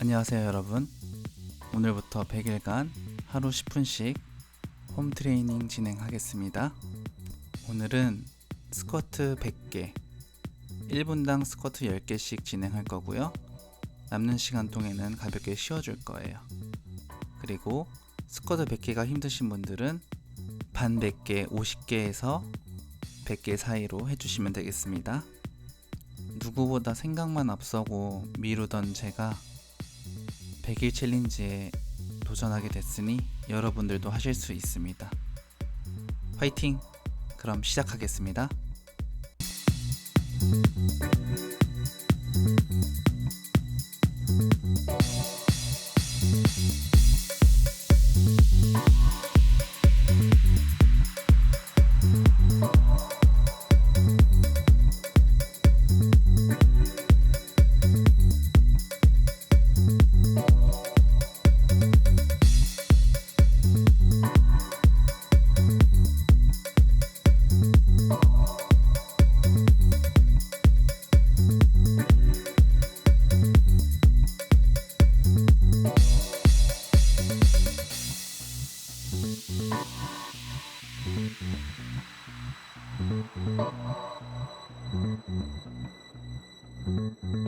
안녕하세요 여러분. 오늘부터 100일간 하루 10분씩 홈 트레이닝 진행하겠습니다. 오늘은 스쿼트 100개 1분당 스쿼트 10개씩 진행할 거고요. 남는 시간 동에는 가볍게 쉬어줄 거예요. 그리고 스쿼트 100개가 힘드신 분들은 반 100개 50개에서 100개 사이로 해주시면 되겠습니다. 누구보다 생각만 앞서고 미루던 제가 100일 챌린지에 도전하게 됐으니 여러분들도 하실 수 있습니다. 화이팅! 그럼 시작하겠습니다. Thank you.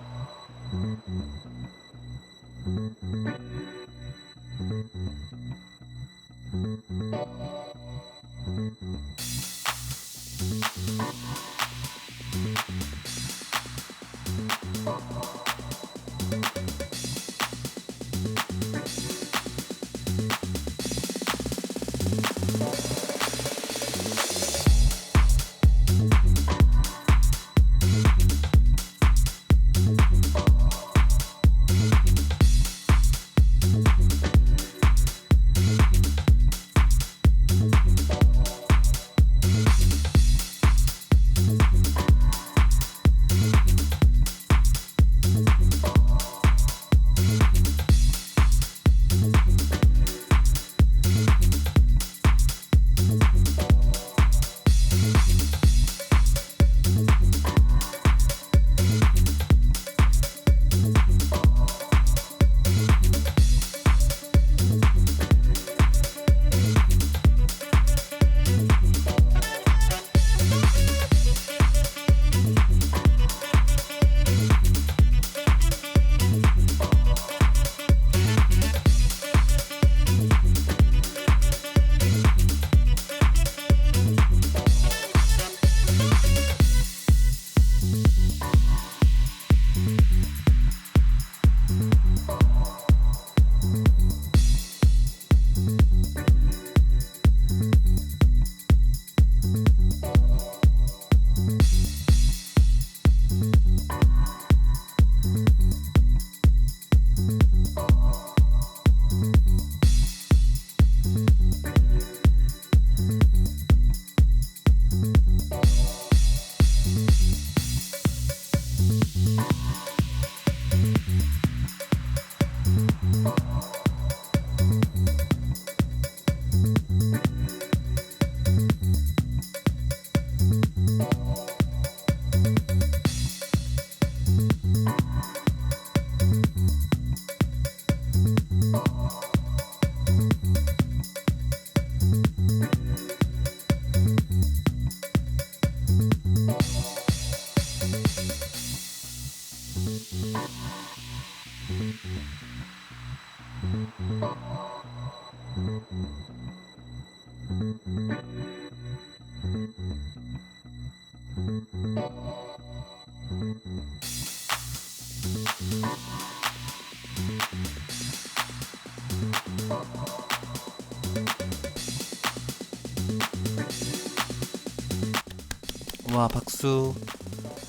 와, 박수.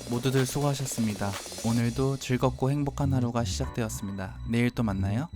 모두들 수고하셨습니다. 오늘도 즐겁고 행복한 하루가 시작되었습니다. 내일 또 만나요.